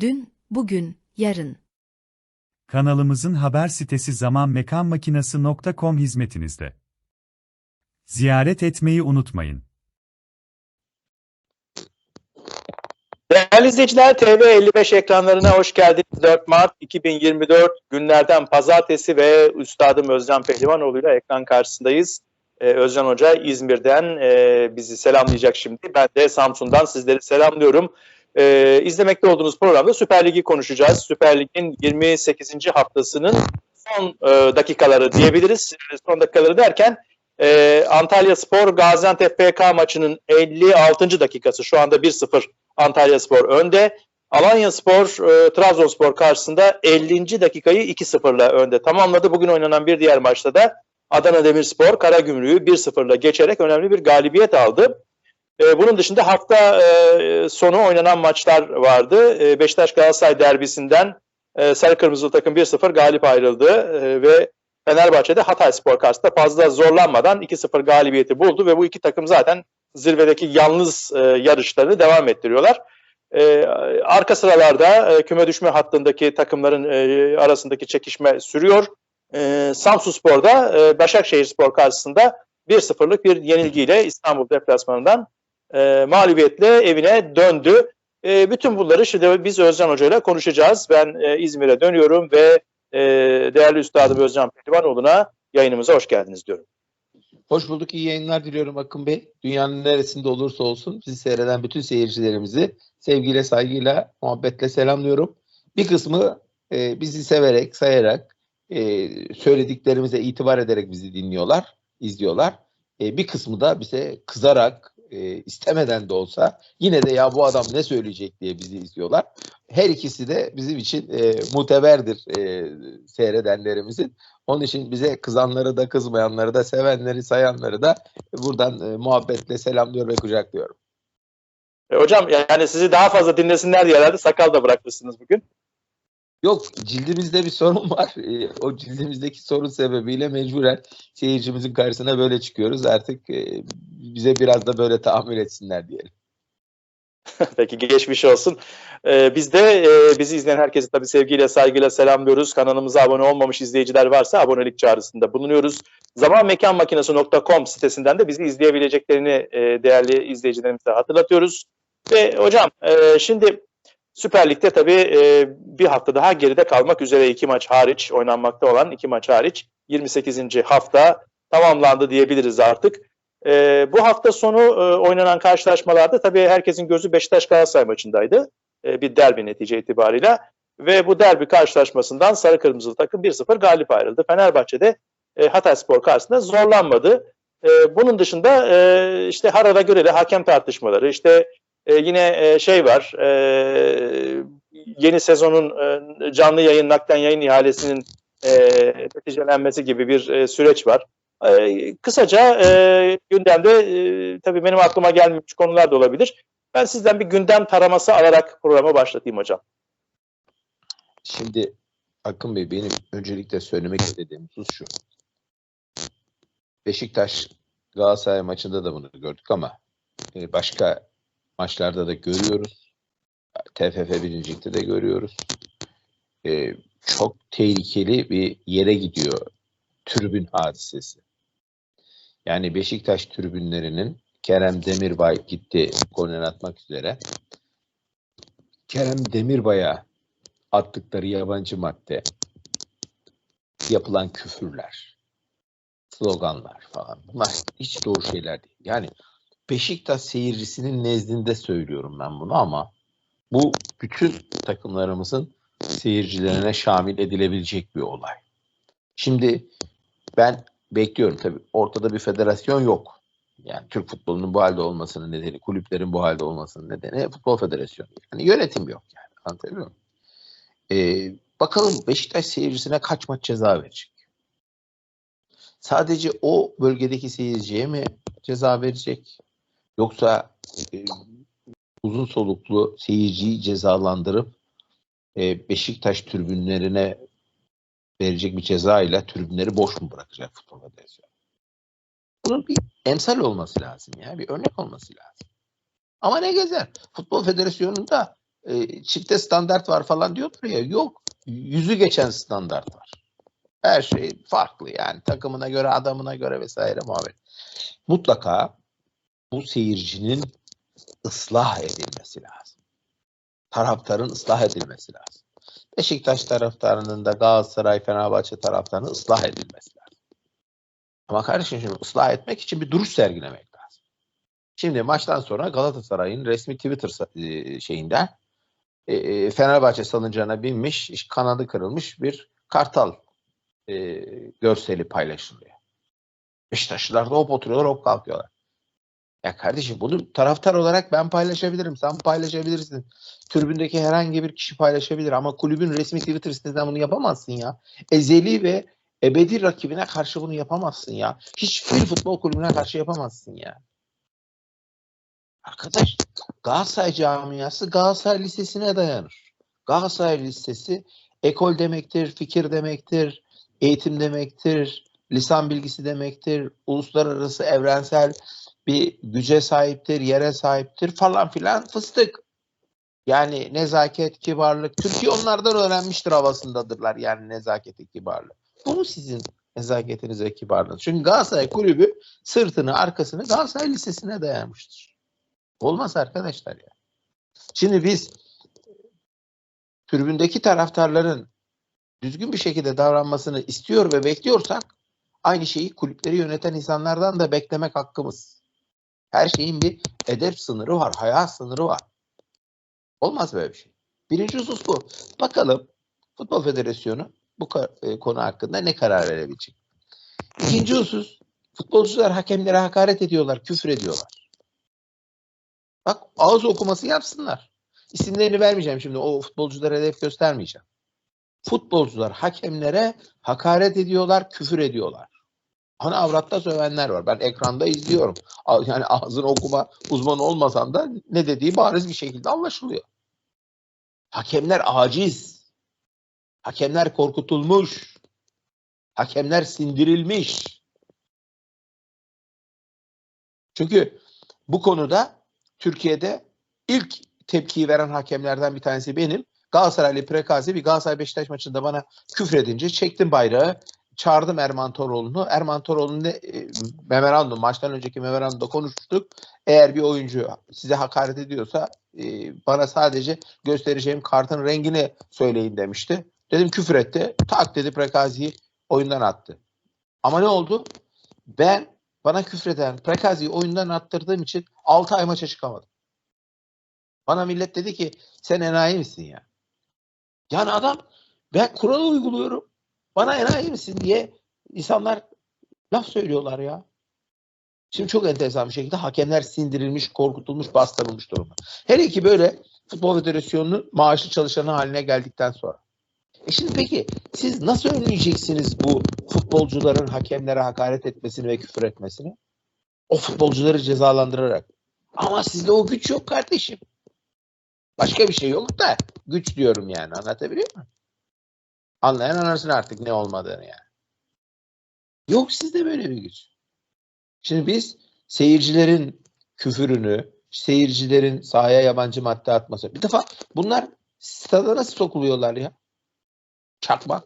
Dün, bugün, yarın. Kanalımızın haber sitesi zamanmekanmakinası.com hizmetinizde. Ziyaret etmeyi unutmayın. Değerli izleyiciler TV55 ekranlarına hoş geldiniz. 4 Mart 2024 günlerden pazartesi ve Üstadım Özcan Pehlivanoğlu ile ekran karşısındayız. Ee, Özcan Hoca İzmir'den e, bizi selamlayacak şimdi. Ben de Samsun'dan sizleri selamlıyorum. Ee, izlemekte olduğunuz programda Süper Lig'i konuşacağız. Süper Lig'in 28. haftasının son e, dakikaları diyebiliriz. Son dakikaları derken e, Antalya Spor Gaziantep FK maçının 56. dakikası şu anda 1-0 Antalya Spor önde. Alanya Spor e, Trabzonspor karşısında 50. dakikayı 2-0'la önde tamamladı. Bugün oynanan bir diğer maçta da Adana Demirspor Karagümrük'ü 1-0'la geçerek önemli bir galibiyet aldı. E, bunun dışında hafta e, sonu oynanan maçlar vardı. E, Beşiktaş Galatasaray derbisinden e, Sarı Kırmızılı takım 1-0 galip ayrıldı e, ve Fenerbahçe'de Hatay Spor karşısında fazla zorlanmadan 2-0 galibiyeti buldu ve bu iki takım zaten zirvedeki yalnız e, yarışlarını devam ettiriyorlar. Arka sıralarda e, küme düşme hattındaki takımların arasındaki çekişme sürüyor. E, Samsun Spor'da Başakşehir Spor karşısında 1-0'lık bir yenilgiyle İstanbul deplasmanından e, mağlubiyetle evine döndü. E, bütün bunları şimdi biz Özcan Hoca ile konuşacağız. Ben e, İzmir'e dönüyorum ve e, değerli Üstadım Özcan Pehlivanoğlu'na yayınımıza hoş geldiniz diyorum. Hoş bulduk, iyi yayınlar diliyorum Akın Bey. Dünyanın neresinde olursa olsun bizi seyreden bütün seyircilerimizi sevgiyle, saygıyla, muhabbetle selamlıyorum. Bir kısmı e, bizi severek, sayarak, e, söylediklerimize itibar ederek bizi dinliyorlar, izliyorlar. E, bir kısmı da bize kızarak, e, istemeden de olsa yine de ya bu adam ne söyleyecek diye bizi izliyorlar. Her ikisi de bizim için e, muteberdir e, seyredenlerimizin. Onun için bize kızanları da kızmayanları da sevenleri sayanları da buradan e, muhabbetle selamlıyor ve kucaklıyorum. E, hocam yani sizi daha fazla dinlesinler diye herhalde sakal da bırakmışsınız bugün. Yok cildimizde bir sorun var. E, o cildimizdeki sorun sebebiyle mecburen seyircimizin karşısına böyle çıkıyoruz. Artık e, bize biraz da böyle tahammül etsinler diyelim. Peki geçmiş olsun. Ee, biz de e, bizi izleyen herkesi tabii sevgiyle saygıyla selamlıyoruz. Kanalımıza abone olmamış izleyiciler varsa abonelik çağrısında bulunuyoruz. Zamanmekanmakinesi.com sitesinden de bizi izleyebileceklerini e, değerli izleyicilerimize hatırlatıyoruz. Ve hocam e, şimdi Süper Lig'de tabii e, bir hafta daha geride kalmak üzere iki maç hariç, oynanmakta olan iki maç hariç 28. hafta tamamlandı diyebiliriz artık. E, bu hafta sonu e, oynanan karşılaşmalarda tabii herkesin gözü Beşiktaş Galatasaray maçındaydı. E, bir derbi netice itibariyle. Ve bu derbi karşılaşmasından Sarı Kırmızılı takım 1-0 galip ayrıldı. Fenerbahçe'de e, Hatay Spor karşısında zorlanmadı. E, bunun dışında e, işte Harada Göreli hakem tartışmaları, işte e, yine e, şey var, e, yeni sezonun e, canlı yayın, nakden yayın ihalesinin e, neticelenmesi gibi bir e, süreç var. E, kısaca e, gündemde e, tabii benim aklıma gelmemiş konular da olabilir. Ben sizden bir gündem taraması alarak programa başlatayım hocam. Şimdi Akın Bey benim öncelikle söylemek istediğim husus şu. Beşiktaş Galatasaray maçında da bunu gördük ama e, başka maçlarda da görüyoruz. TFF birincilikte de görüyoruz. E, çok tehlikeli bir yere gidiyor tribün hadisesi. Yani Beşiktaş tribünlerinin Kerem Demirbay gitti golünü atmak üzere. Kerem Demirbay'a attıkları yabancı madde, yapılan küfürler, sloganlar falan bunlar hiç doğru şeyler değil. Yani Beşiktaş seyircisinin nezdinde söylüyorum ben bunu ama bu bütün takımlarımızın seyircilerine şamil edilebilecek bir olay. Şimdi ben bekliyorum tabii ortada bir federasyon yok. Yani Türk futbolunun bu halde olmasının nedeni, kulüplerin bu halde olmasının nedeni futbol federasyonu. Yani yönetim yok yani. Anlatabiliyor muyum? Ee, bakalım Beşiktaş seyircisine kaç maç ceza verecek? Sadece o bölgedeki seyirciye mi ceza verecek? Yoksa e, uzun soluklu seyirciyi cezalandırıp e, Beşiktaş tribünlerine verecek bir ceza ile tribünleri boş mu bırakacak futbol federasyonu? Bunun bir emsal olması lazım ya. Bir örnek olması lazım. Ama ne gezer? Futbol Federasyonu'nda e, çifte standart var falan diyorlar ya. Yok. Yüzü geçen standart var. Her şey farklı yani takımına göre, adamına göre vesaire muhabbet. Mutlaka bu seyircinin ıslah edilmesi lazım. Taraftarın ıslah edilmesi lazım. Beşiktaş taraftarının da Galatasaray, Fenerbahçe taraftarının ıslah edilmesi lazım. Ama kardeşim şimdi ıslah etmek için bir duruş sergilemek lazım. Şimdi maçtan sonra Galatasaray'ın resmi Twitter e, şeyinden e, e, Fenerbahçe salıncağına binmiş, iş- kanadı kırılmış bir kartal görseli paylaşılıyor. Beşiktaşlılar da hop oturuyorlar hop kalkıyorlar. Ya kardeşim bunu taraftar olarak ben paylaşabilirim. Sen paylaşabilirsin. Tribündeki herhangi bir kişi paylaşabilir ama kulübün resmi Twitter sitesinden bunu yapamazsın ya. Ezeli ve ebedi rakibine karşı bunu yapamazsın ya. Hiçbir futbol kulübüne karşı yapamazsın ya. Arkadaş Galatasaray camiası Galatasaray Lisesi'ne dayanır. Galatasaray Lisesi ekol demektir, fikir demektir, eğitim demektir, lisan bilgisi demektir, uluslararası evrensel bir güce sahiptir, yere sahiptir falan filan fıstık. Yani nezaket, kibarlık. Türkiye onlardan öğrenmiştir havasındadırlar yani nezaket, kibarlık. Bu mu sizin nezaketiniz ve kibarlığınız? Çünkü Galatasaray kulübü sırtını, arkasını Galatasaray Lisesi'ne dayanmıştır. Olmaz arkadaşlar ya. Şimdi biz tribündeki taraftarların düzgün bir şekilde davranmasını istiyor ve bekliyorsak aynı şeyi kulüpleri yöneten insanlardan da beklemek hakkımız. Her şeyin bir edep sınırı var, haya sınırı var. Olmaz böyle bir şey. Birinci husus bu. Bakalım Futbol Federasyonu bu e, konu hakkında ne karar verebilecek? İkinci husus futbolcular hakemlere hakaret ediyorlar, küfür ediyorlar. Bak ağız okuması yapsınlar. İsimlerini vermeyeceğim şimdi. O futbolculara hedef göstermeyeceğim. Futbolcular hakemlere hakaret ediyorlar, küfür ediyorlar. Ana avratta sövenler var. Ben ekranda izliyorum. Yani ağzını okuma uzmanı olmasam da ne dediği bariz bir şekilde anlaşılıyor. Hakemler aciz. Hakemler korkutulmuş. Hakemler sindirilmiş. Çünkü bu konuda Türkiye'de ilk tepkiyi veren hakemlerden bir tanesi benim. Galatasaraylı Prekazi bir Galatasaray Beşiktaş maçında bana küfredince çektim bayrağı. Çağırdım Erman Toroğlu'nu. Erman Toroğlu'nun ne, e, memorandum, maçtan önceki memorandumda konuştuk. Eğer bir oyuncu size hakaret ediyorsa e, bana sadece göstereceğim kartın rengini söyleyin demişti. Dedim küfür etti. Tak dedi Prekazi'yi oyundan attı. Ama ne oldu? Ben bana küfreden Prekazi'yi oyundan attırdığım için 6 ay maça çıkamadım. Bana millet dedi ki sen enayi misin ya? Yani adam ben kuralı uyguluyorum. Bana enayi misin diye insanlar laf söylüyorlar ya. Şimdi çok enteresan bir şekilde hakemler sindirilmiş, korkutulmuş, bastırılmış durumda. Hele ki böyle Futbol Federasyonu'nun maaşlı çalışanı haline geldikten sonra. E şimdi peki siz nasıl önleyeceksiniz bu futbolcuların hakemlere hakaret etmesini ve küfür etmesini? O futbolcuları cezalandırarak. Ama sizde o güç yok kardeşim. Başka bir şey yok da güç diyorum yani anlatabiliyor muyum? Anlayan anlarsın artık ne olmadığını yani. Yok sizde böyle bir güç. Şimdi biz seyircilerin küfürünü, seyircilerin sahaya yabancı madde atması. Bir defa bunlar stada nasıl sokuluyorlar ya? Çakmak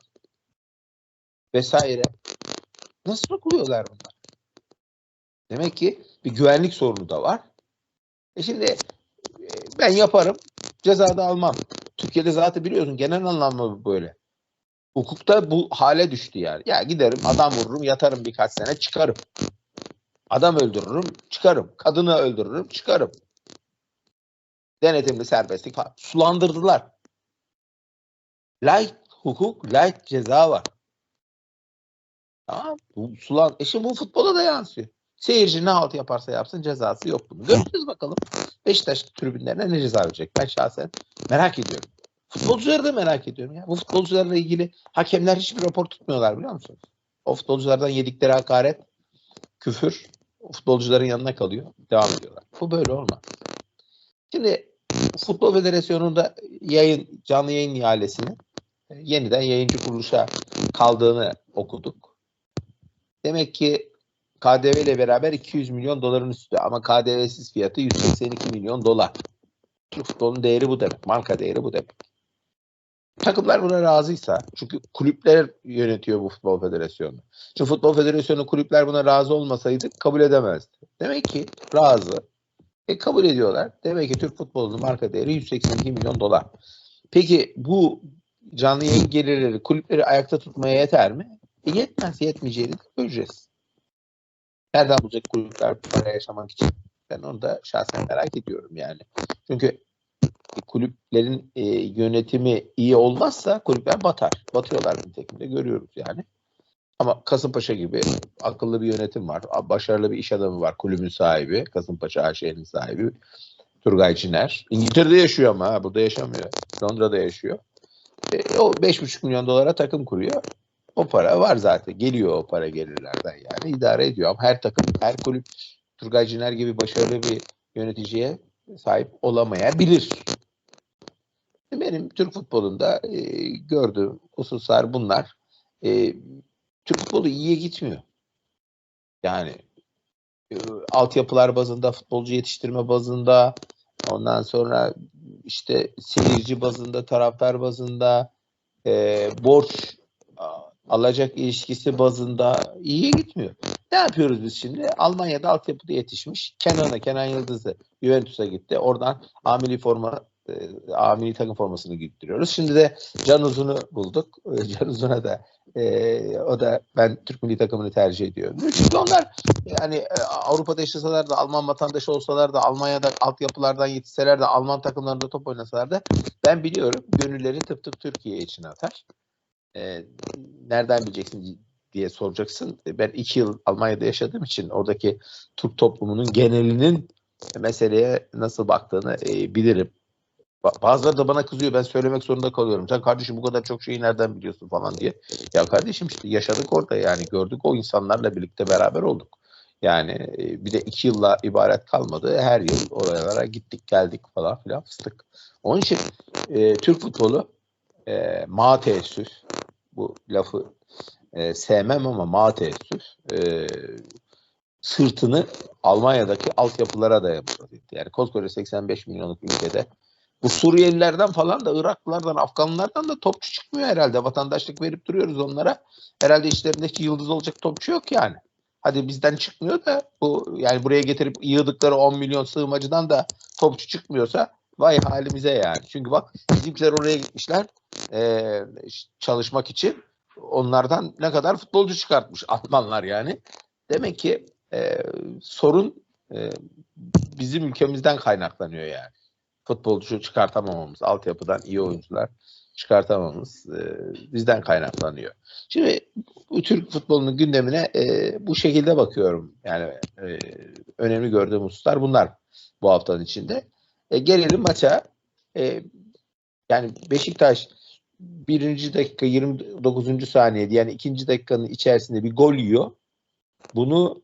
vesaire. Nasıl sokuluyorlar bunlar? Demek ki bir güvenlik sorunu da var. E şimdi e, ben yaparım, ceza da almam. Türkiye'de zaten biliyorsun genel anlamda böyle. Hukukta bu hale düştü yani. Ya giderim adam vururum, yatarım birkaç sene çıkarım. Adam öldürürüm, çıkarım. Kadını öldürürüm, çıkarım. Denetimli serbestlik falan. Sulandırdılar. Light hukuk, light ceza var. Tamam. Bu sulan, e şimdi bu futbola da yansıyor. Seyirci ne halt yaparsa yapsın cezası yok bunun. Göreceğiz bakalım. Beşiktaş tribünlerine ne ceza verecek? Ben şahsen merak ediyorum. Futbolcuları da merak ediyorum ya. Bu futbolcularla ilgili hakemler hiçbir rapor tutmuyorlar biliyor musunuz? O futbolculardan yedikleri hakaret, küfür futbolcuların yanına kalıyor. Devam ediyorlar. Bu böyle olmaz. Şimdi Futbol Federasyonu'nda yayın, canlı yayın ihalesinin e, yeniden yayıncı kuruluşa kaldığını okuduk. Demek ki KDV ile beraber 200 milyon doların üstü ama KDV'siz fiyatı 182 milyon dolar. Türk futbolunun değeri bu demek. Marka değeri bu demek. Takımlar buna razıysa çünkü kulüpler yönetiyor bu futbol federasyonu. Şimdi futbol federasyonu kulüpler buna razı olmasaydı kabul edemezdi. Demek ki razı. E kabul ediyorlar. Demek ki Türk futbolunun marka değeri 182 milyon dolar. Peki bu canlı yayın gelirleri kulüpleri ayakta tutmaya yeter mi? E yetmez. Yetmeyeceğini göreceğiz. Nereden bulacak kulüpler para yaşamak için? Ben onu da şahsen merak ediyorum yani. Çünkü kulüplerin e, yönetimi iyi olmazsa kulüpler batar. Batıyorlar nitekim görüyoruz yani. Ama Kasımpaşa gibi akıllı bir yönetim var. Başarılı bir iş adamı var. Kulübün sahibi. Kasımpaşa AŞ'nin sahibi. Turgay Ciner. İngiltere'de yaşıyor ama burada yaşamıyor. Londra'da yaşıyor. E, o 5,5 milyon dolara takım kuruyor. O para var zaten. Geliyor o para gelirlerden yani. idare ediyor. Ama her takım, her kulüp Turgay Ciner gibi başarılı bir yöneticiye sahip olamayabilir. Benim Türk futbolunda e, gördüğüm hususlar bunlar. E, Türk futbolu iyiye gitmiyor. Yani e, altyapılar bazında, futbolcu yetiştirme bazında, ondan sonra işte seyirci bazında, taraftar bazında, e, borç alacak ilişkisi bazında iyiye gitmiyor. Ne yapıyoruz biz şimdi? Almanya'da altyapıda yetişmiş. Kenan'a, Kenan Yıldız'ı Juventus'a gitti. Oradan amili forma e, amili takım formasını giydiriyoruz. Şimdi de Can Uzun'u bulduk. E, Can Uzun'a da e, o da ben Türk milli takımını tercih ediyorum. Çünkü onlar yani e, Avrupa'da yaşasalar da Alman vatandaşı olsalar da Almanya'da altyapılardan yetişseler de Alman takımlarında top oynasalar da ben biliyorum gönülleri tıp tıp Türkiye için atar. E, nereden bileceksin diye soracaksın. E, Ben iki yıl Almanya'da yaşadığım için oradaki Türk toplumunun genelinin meseleye nasıl baktığını e, bilirim. Ba- Bazıları da bana kızıyor. Ben söylemek zorunda kalıyorum. Sen kardeşim bu kadar çok şeyi nereden biliyorsun falan diye. Ya kardeşim işte yaşadık orada yani gördük o insanlarla birlikte beraber olduk. Yani e, bir de iki yılla ibaret kalmadı. Her yıl oralara gittik geldik falan filan fıstık. Onun için e, Türk futbolu e, ma teessüf bu lafı e, sevmem ama ma teessüf e, sırtını Almanya'daki altyapılara dayamış vaziyette. Yani koskoca 85 milyonluk ülkede bu Suriyelilerden falan da Iraklılardan, Afganlardan da topçu çıkmıyor herhalde. Vatandaşlık verip duruyoruz onlara. Herhalde işlerindeki yıldız olacak topçu yok yani. Hadi bizden çıkmıyor da bu yani buraya getirip yığdıkları 10 milyon sığınmacıdan da topçu çıkmıyorsa vay halimize yani. Çünkü bak bizimkiler oraya gitmişler eee, çalışmak için. Onlardan ne kadar futbolcu çıkartmış Almanlar yani. Demek ki eee, sorun eee, bizim ülkemizden kaynaklanıyor yani futbolcu çıkartamamamız, altyapıdan iyi oyuncular çıkartamamız e, bizden kaynaklanıyor. Şimdi bu Türk futbolunun gündemine e, bu şekilde bakıyorum. Yani e, önemli gördüğüm hususlar bunlar bu haftanın içinde. E, gelelim maça. E, yani Beşiktaş birinci dakika 29. saniyede yani ikinci dakikanın içerisinde bir gol yiyor. Bunu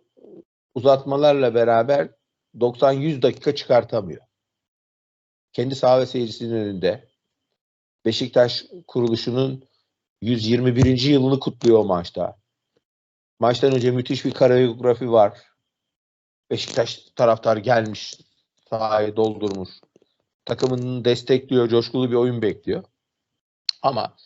uzatmalarla beraber 90-100 dakika çıkartamıyor kendi saha ve seyircisinin önünde Beşiktaş kuruluşunun 121. yılını kutluyor o maçta. Maçtan önce müthiş bir koreografi var. Beşiktaş taraftar gelmiş, sahayı doldurmuş. Takımını destekliyor, coşkulu bir oyun bekliyor. Ama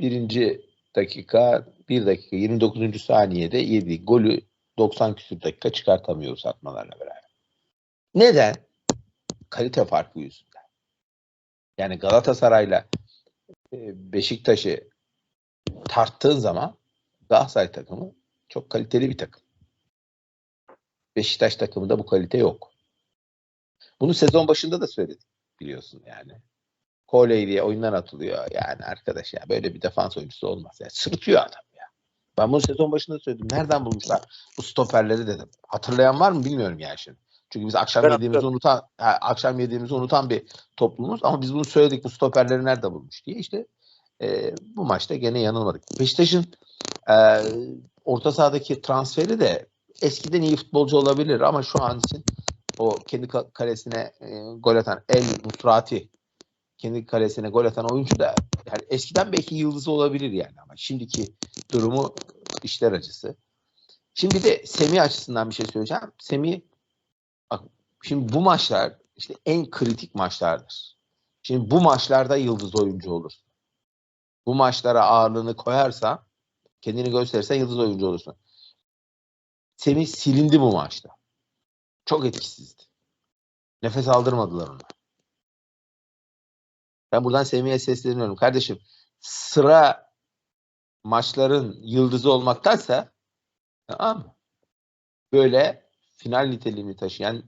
birinci dakika, bir dakika 29. saniyede yediği golü 90 küsur dakika çıkartamıyor uzatmalarla beraber. Neden? kalite farkı yüzünden. Yani Galatasaray'la e, Beşiktaş'ı tarttığın zaman Galatasaray takımı çok kaliteli bir takım. Beşiktaş takımında bu kalite yok. Bunu sezon başında da söyledik biliyorsun yani. Koley diye oyundan atılıyor. Yani arkadaş ya böyle bir defans oyuncusu olmaz. Ya. Sırıtıyor adam ya. Ben bunu sezon başında söyledim. Nereden bulmuşlar bu stoperleri dedim. Hatırlayan var mı bilmiyorum yani şimdi. Çünkü biz akşam Ben yediğimizi unutan ha, akşam yediğimizi unutan bir toplumuz ama biz bunu söyledik bu stoperleri nerede bulmuş diye işte e, bu maçta gene yanılmadık. Beşiktaş'ın e, orta sahadaki transferi de eskiden iyi futbolcu olabilir ama şu an için o kendi ka- kalesine e, gol atan El Musrati kendi kalesine gol atan oyuncu da yani eskiden belki yıldızı olabilir yani ama şimdiki durumu işler acısı. Şimdi de Semih açısından bir şey söyleyeceğim. Semih Bak şimdi bu maçlar işte en kritik maçlardır. Şimdi bu maçlarda yıldız oyuncu olur. Bu maçlara ağırlığını koyarsan, kendini gösterirsen yıldız oyuncu olursun. Semih silindi bu maçta. Çok etkisizdi. Nefes aldırmadılar ona. Ben buradan Semih'e sesleniyorum. Kardeşim sıra maçların yıldızı olmaktansa tamam mı? Böyle final niteliğini taşıyan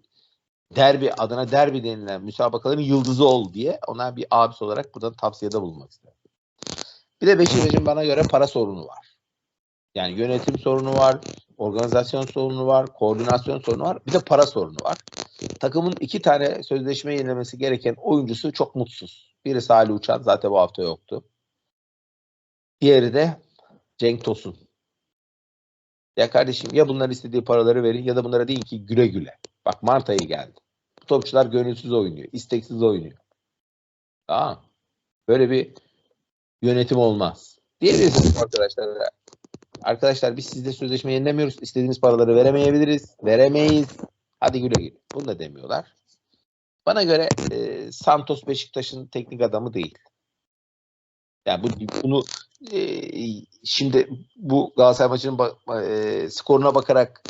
derbi adına derbi denilen müsabakaların yıldızı ol diye ona bir abisi olarak buradan tavsiyede bulunmak isterim. Bir de Beşiktaş'ın bana göre para sorunu var. Yani yönetim sorunu var, organizasyon sorunu var, koordinasyon sorunu var, bir de para sorunu var. Takımın iki tane sözleşme yenilemesi gereken oyuncusu çok mutsuz. Biri Salih Uçan zaten bu hafta yoktu. Diğeri de Cenk Tosun. Ya kardeşim ya bunlar istediği paraları verin ya da bunlara deyin ki güle güle. Bak Mart ayı geldi. Bu topçular gönülsüz oynuyor. isteksiz oynuyor. Tamam. Böyle bir yönetim olmaz. Diyebilirsiniz arkadaşlar. Arkadaşlar biz sizde sözleşme yenilemiyoruz. İstediğiniz paraları veremeyebiliriz. Veremeyiz. Hadi güle güle. Bunu da demiyorlar. Bana göre e, Santos Beşiktaş'ın teknik adamı değil. Yani bu, bunu e, şimdi bu Galatasaray maçının ba- e, skoruna bakarak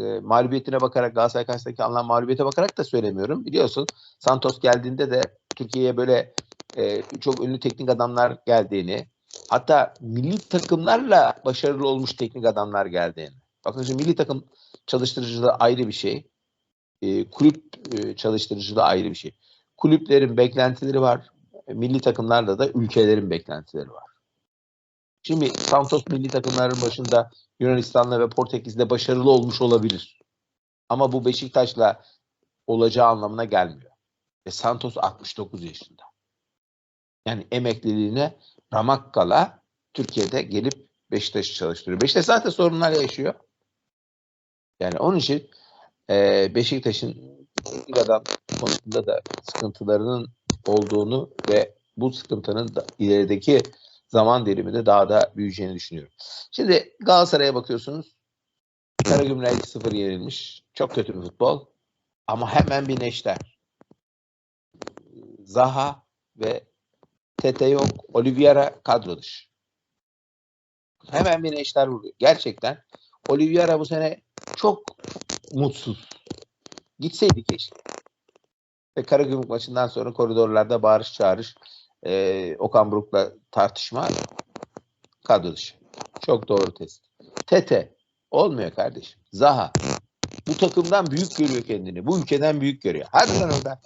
e, mağlubiyetine bakarak Galatasaray karşısındaki alınan mağlubiyete bakarak da söylemiyorum. Biliyorsun Santos geldiğinde de Türkiye'ye böyle e, çok ünlü teknik adamlar geldiğini hatta milli takımlarla başarılı olmuş teknik adamlar geldiğini. Bakın şimdi milli takım çalıştırıcılığı ayrı bir şey. E, kulüp e, çalıştırıcılığı ayrı bir şey. Kulüplerin beklentileri var. Milli takımlarda da ülkelerin beklentileri var. Şimdi Santos milli takımların başında Yunanistan'la ve Portekiz'le başarılı olmuş olabilir. Ama bu Beşiktaş'la olacağı anlamına gelmiyor. Ve Santos 69 yaşında. Yani emekliliğine ramak kala Türkiye'de gelip Beşiktaş'ı çalıştırıyor. Beşiktaş zaten sorunlar yaşıyor. Yani onun için e, Beşiktaş'ın adam konusunda da sıkıntılarının olduğunu ve bu sıkıntının da ilerideki zaman diliminde daha da büyüyeceğini düşünüyorum. Şimdi Galatasaray'a bakıyorsunuz. Karagümrük 2-0 yenilmiş. Çok kötü bir futbol. Ama hemen bir neşter. Zaha ve Tete yok. Oliveira kadro dışı. Hemen bir neşter vuruyor. Gerçekten Oliveira bu sene çok mutsuz. Gitseydi keşke. Ve Karagümrük maçından sonra koridorlarda bağırış çağırış e, Okan Buruk'la tartışma kadro dışı. Çok doğru test. Tete olmuyor kardeşim. Zaha bu takımdan büyük görüyor kendini. Bu ülkeden büyük görüyor. Hadi lan orada.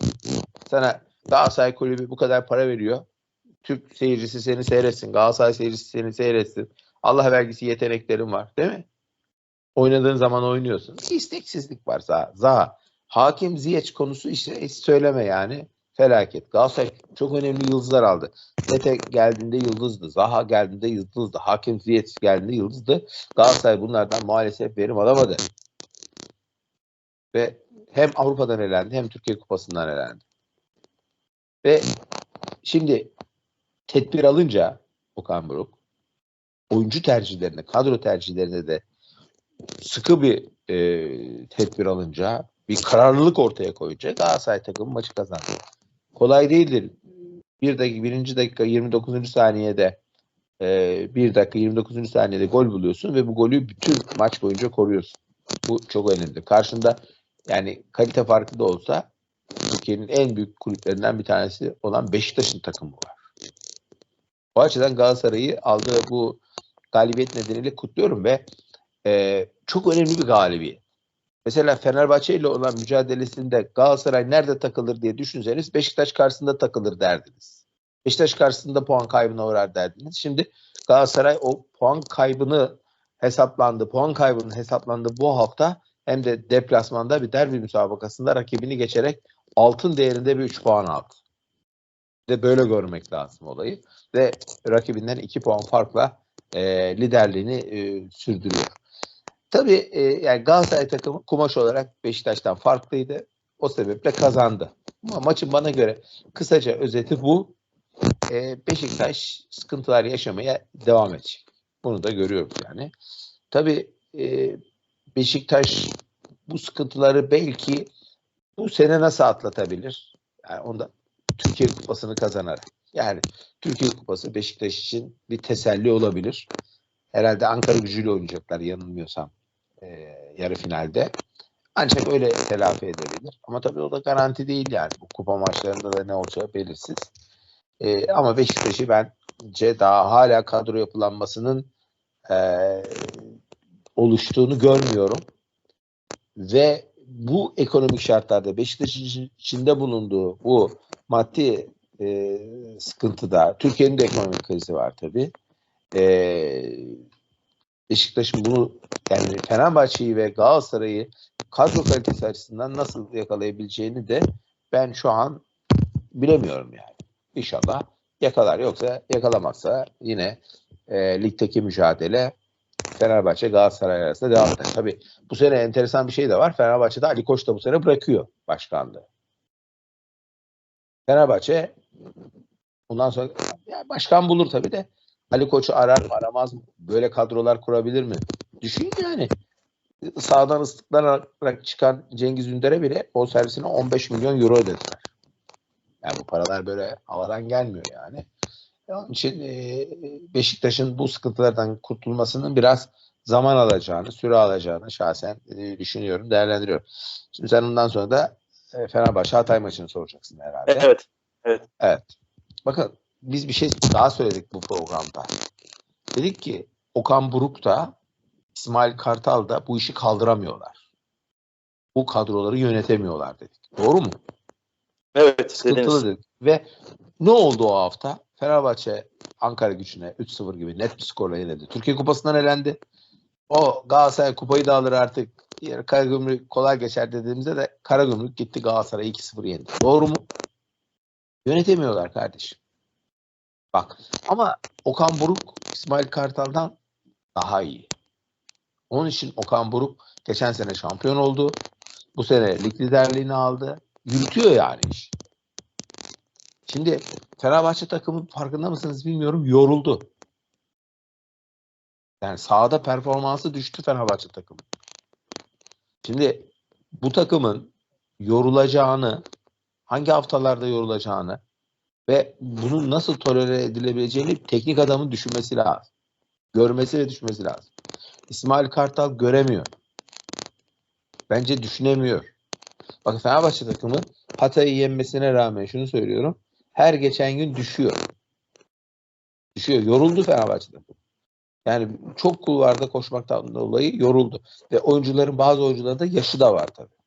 Sana Galatasaray kulübü bu kadar para veriyor. Türk seyircisi seni seyretsin. Galatasaray seyircisi seni seyretsin. Allah vergisi yeteneklerin var. Değil mi? Oynadığın zaman oynuyorsun. İsteksizlik var Zaha. Zaha. Hakim Ziyech konusu işte hiç söyleme yani. Felaket. Galatasaray çok önemli yıldızlar aldı. Tete geldiğinde yıldızdı. Zaha geldiğinde yıldızdı. Hakim Ziyech geldiğinde yıldızdı. Galatasaray bunlardan maalesef verim alamadı. Ve hem Avrupa'dan elendi hem Türkiye Kupası'ndan elendi. Ve şimdi tedbir alınca Okan Buruk oyuncu tercihlerinde, kadro tercihlerinde de sıkı bir e, tedbir alınca, bir kararlılık ortaya koyunca Galatasaray takımı maçı kazandı. Kolay değildir. Bir dakika, birinci dakika 29. saniyede e, bir dakika 29. saniyede gol buluyorsun ve bu golü bütün maç boyunca koruyorsun. Bu çok önemli. Karşında yani kalite farkı da olsa Türkiye'nin en büyük kulüplerinden bir tanesi olan Beşiktaş'ın takımı var. Bu açıdan Galatasaray'ı aldığı bu galibiyet nedeniyle kutluyorum ve e, çok önemli bir galibiyet. Mesela Fenerbahçe ile olan mücadelesinde Galatasaray nerede takılır diye düşünseniz Beşiktaş karşısında takılır derdiniz. Beşiktaş karşısında puan kaybına uğrar derdiniz. Şimdi Galatasaray o puan kaybını hesaplandı. Puan kaybının hesaplandı bu hafta hem de deplasmanda bir derbi müsabakasında rakibini geçerek altın değerinde bir 3 puan aldı. de böyle görmek lazım olayı. Ve rakibinden 2 puan farkla e, liderliğini e, sürdürüyor. Tabii e, yani Galatasaray takımı kumaş olarak Beşiktaş'tan farklıydı. O sebeple kazandı. Ama maçın bana göre kısaca özeti bu. E, Beşiktaş sıkıntılar yaşamaya devam edecek. Bunu da görüyoruz yani. Tabii e, Beşiktaş bu sıkıntıları belki bu sene nasıl atlatabilir? Yani onda Türkiye Kupası'nı kazanarak. Yani Türkiye Kupası Beşiktaş için bir teselli olabilir. Herhalde Ankara gücüyle oynayacaklar yanılmıyorsam e, yarı finalde. Ancak öyle telafi edebilir. Ama tabii o da garanti değil yani. Bu kupa maçlarında da ne olacağı belirsiz. E, ama Beşiktaş'ı bence daha hala kadro yapılanmasının e, oluştuğunu görmüyorum. Ve bu ekonomik şartlarda Beşiktaş'ın içinde bulunduğu bu maddi e, sıkıntıda, Türkiye'nin de ekonomik krizi var tabii. E, Beşiktaş'ın bunu yani Fenerbahçe'yi ve Galatasaray'ı kadro kalitesi açısından nasıl yakalayabileceğini de ben şu an bilemiyorum yani. İnşallah yakalar. Yoksa yakalamazsa yine e, ligdeki mücadele Fenerbahçe Galatasaray arasında devam eder. Tabii bu sene enteresan bir şey de var. Fenerbahçe'de Ali Koç da bu sene bırakıyor başkanlığı. Fenerbahçe bundan sonra yani başkan bulur tabii de Ali Koç'u arar mı aramaz mı? Böyle kadrolar kurabilir mi? Düşün yani. Sağdan ıslıklanarak çıkan Cengiz Ünder'e bile o servisine 15 milyon euro ödediler. Yani bu paralar böyle havadan gelmiyor yani. Onun için e, Beşiktaş'ın bu sıkıntılardan kurtulmasının biraz zaman alacağını, süre alacağını şahsen e, düşünüyorum, değerlendiriyorum. Şimdi sen ondan sonra da e, Fenerbahçe Hatay maçını soracaksın herhalde. Evet. Evet. Bakın biz bir şey daha söyledik bu programda. Dedik ki Okan Buruk da İsmail Kartal da bu işi kaldıramıyorlar. Bu kadroları yönetemiyorlar dedik. Doğru mu? Evet. Sıkıntılı Dediniz. dedik. Ve ne oldu o hafta? Fenerbahçe Ankara gücüne 3-0 gibi net bir skorla yenildi. Türkiye Kupası'ndan elendi. O Galatasaray kupayı da alır artık. Diğer Karagümrük kolay geçer dediğimizde de Karagümrük gitti Galatasaray 2-0 yendi. Doğru mu? Yönetemiyorlar kardeşim. Bak ama Okan Buruk İsmail Kartal'dan daha iyi. Onun için Okan Buruk geçen sene şampiyon oldu. Bu sene lig liderliğini aldı. Yürütüyor yani iş. Şimdi Fenerbahçe takımı farkında mısınız bilmiyorum yoruldu. Yani sahada performansı düştü Fenerbahçe takımı. Şimdi bu takımın yorulacağını, hangi haftalarda yorulacağını ve bunun nasıl tolere edilebileceğini teknik adamın düşünmesi lazım. Görmesi ve düşünmesi lazım. İsmail Kartal göremiyor. Bence düşünemiyor. Bakın Fenerbahçe takımı Hatay'ı yenmesine rağmen şunu söylüyorum. Her geçen gün düşüyor. Düşüyor. Yoruldu Fenerbahçe takımı. Yani çok kulvarda koşmaktan dolayı yoruldu. Ve oyuncuların bazı oyuncuların da yaşı da var tabii.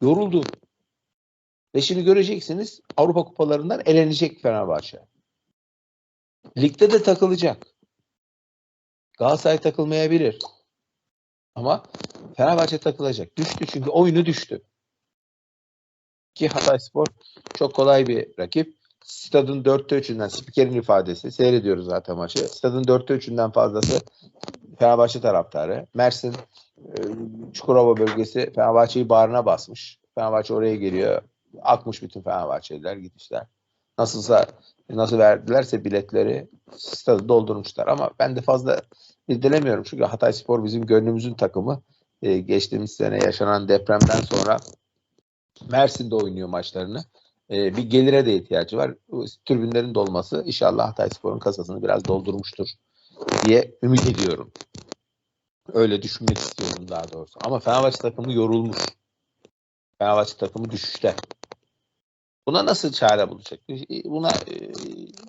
Yoruldu. Ve şimdi göreceksiniz Avrupa kupalarından elenecek Fenerbahçe. Ligde de takılacak. Galatasaray takılmayabilir. Ama Fenerbahçe takılacak. Düştü çünkü oyunu düştü. Ki Hatayspor çok kolay bir rakip. Stadın dörtte üçünden spikerin ifadesi. Seyrediyoruz zaten maçı. Stadın dörtte üçünden fazlası Fenerbahçe taraftarı. Mersin e, Çukurova bölgesi Fenerbahçe'yi bağrına basmış. Fenerbahçe oraya geliyor. Akmış bütün Fenerbahçeliler gitmişler. Nasılsa nasıl verdilerse biletleri stadı doldurmuşlar. Ama ben de fazla irdelemiyorum. Çünkü Hatayspor bizim gönlümüzün takımı. Ee, geçtiğimiz sene yaşanan depremden sonra Mersin'de oynuyor maçlarını. Ee, bir gelire de ihtiyacı var. Tribünlerin dolması inşallah Hatayspor'un kasasını biraz doldurmuştur diye ümit ediyorum. Öyle düşünmek istiyorum daha doğrusu. Ama Fenerbahçe takımı yorulmuş. Fenerbahçe takımı düşüşte. Buna nasıl çare bulacak? Buna e,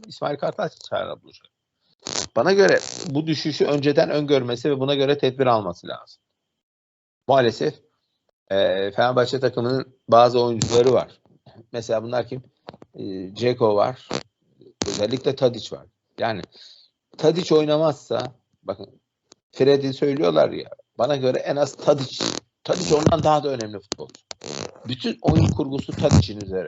İsmail Kartal çare bulacak. Bana göre bu düşüşü önceden öngörmesi ve buna göre tedbir alması lazım. Maalesef e, Fenerbahçe takımının bazı oyuncuları var. Mesela bunlar kim? E, Ceko var. Özellikle Tadic var. Yani Tadic oynamazsa bakın Fred'i söylüyorlar ya bana göre en az Tadic Tadic ondan daha da önemli futbolcu. Bütün oyun kurgusu Tadic'in üzerine.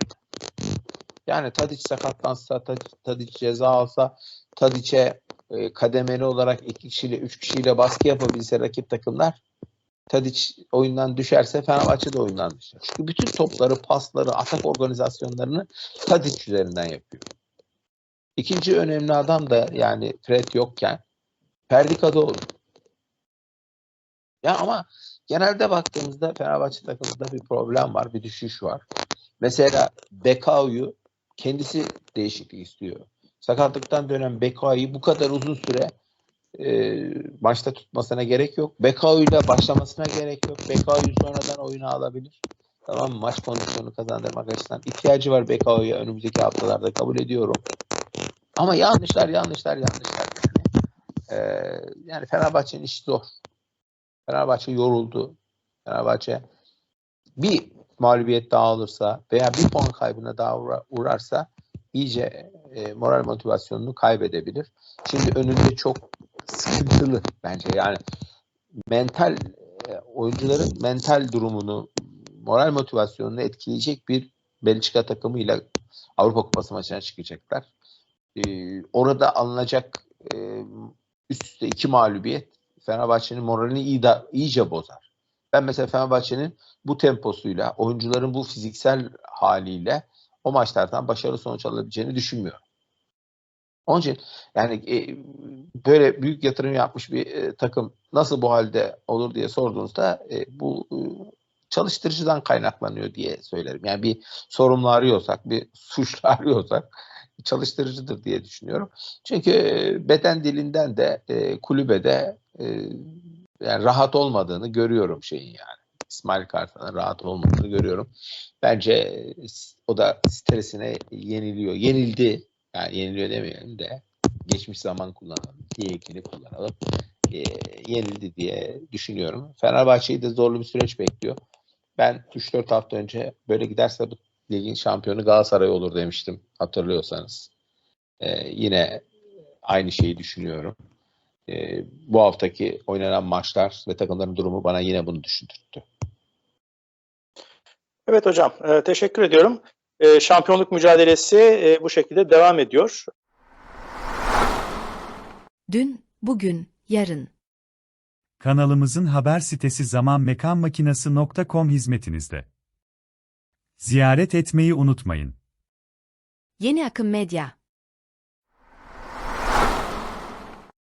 Yani Tadic sakatlansa, Tadic ceza alsa, Tadic'e e, kademeli olarak iki kişiyle, üç kişiyle baskı yapabilse rakip takımlar Tadic oyundan düşerse Fenerbahçe de oyundan düşer. Çünkü bütün topları, pasları, atak organizasyonlarını Tadic üzerinden yapıyor. İkinci önemli adam da yani Fred yokken Ferdi Kadıoğlu. Ya ama Genelde baktığımızda Fenerbahçe takımında bir problem var, bir düşüş var. Mesela Bekao'yu kendisi değişiklik istiyor. Sakatlıktan dönen Bekao'yu bu kadar uzun süre e, maçta tutmasına gerek yok. Bekao'yla başlamasına gerek yok. Bekao'yu sonradan oyuna alabilir. Tamam mı? Maç kondisyonu kazandırmak açısından ihtiyacı var Bekao'ya önümüzdeki haftalarda kabul ediyorum. Ama yanlışlar yanlışlar yanlışlar yani. Ee, yani Fenerbahçe'nin işi zor. Fenerbahçe yoruldu. Fenerbahçe bir mağlubiyet daha alırsa veya bir puan kaybına daha uğra- uğrarsa iyice e, moral motivasyonunu kaybedebilir. Şimdi önünde çok sıkıntılı bence. Yani mental e, oyuncuların mental durumunu, moral motivasyonunu etkileyecek bir Belçika takımıyla Avrupa Kupası maçına çıkacaklar. Ee, orada alınacak e, üst üste iki mağlubiyet Fenerbahçe'nin moralini iyi da, iyice bozar. Ben mesela Fenerbahçe'nin bu temposuyla, oyuncuların bu fiziksel haliyle o maçlardan başarılı sonuç alabileceğini düşünmüyorum. Onun için yani e, böyle büyük yatırım yapmış bir e, takım nasıl bu halde olur diye sorduğunuzda e, bu e, çalıştırıcıdan kaynaklanıyor diye söylerim. Yani bir sorumlu arıyorsak, bir suçlu arıyorsak çalıştırıcıdır diye düşünüyorum. Çünkü e, beden dilinden de e, kulübede e, yani rahat olmadığını görüyorum şeyin yani. İsmail Kartal'ın rahat olmadığını görüyorum. Bence e, o da stresine yeniliyor. Yenildi. Yani yeniliyor demeyelim de geçmiş zaman kullanalım. Diye ekini kullanalım. E, yenildi diye düşünüyorum. Fenerbahçe'yi de zorlu bir süreç bekliyor. Ben 3-4 hafta önce böyle giderse bu ligin şampiyonu Galatasaray olur demiştim hatırlıyorsanız. Ee, yine aynı şeyi düşünüyorum. Ee, bu haftaki oynanan maçlar ve takımların durumu bana yine bunu düşündürttü. Evet hocam, e, teşekkür ediyorum. E, şampiyonluk mücadelesi e, bu şekilde devam ediyor. Dün, bugün, yarın. Kanalımızın haber sitesi zamanmekanmakinası.com hizmetinizde. Ziyaret etmeyi unutmayın. Yeni Akım Medya.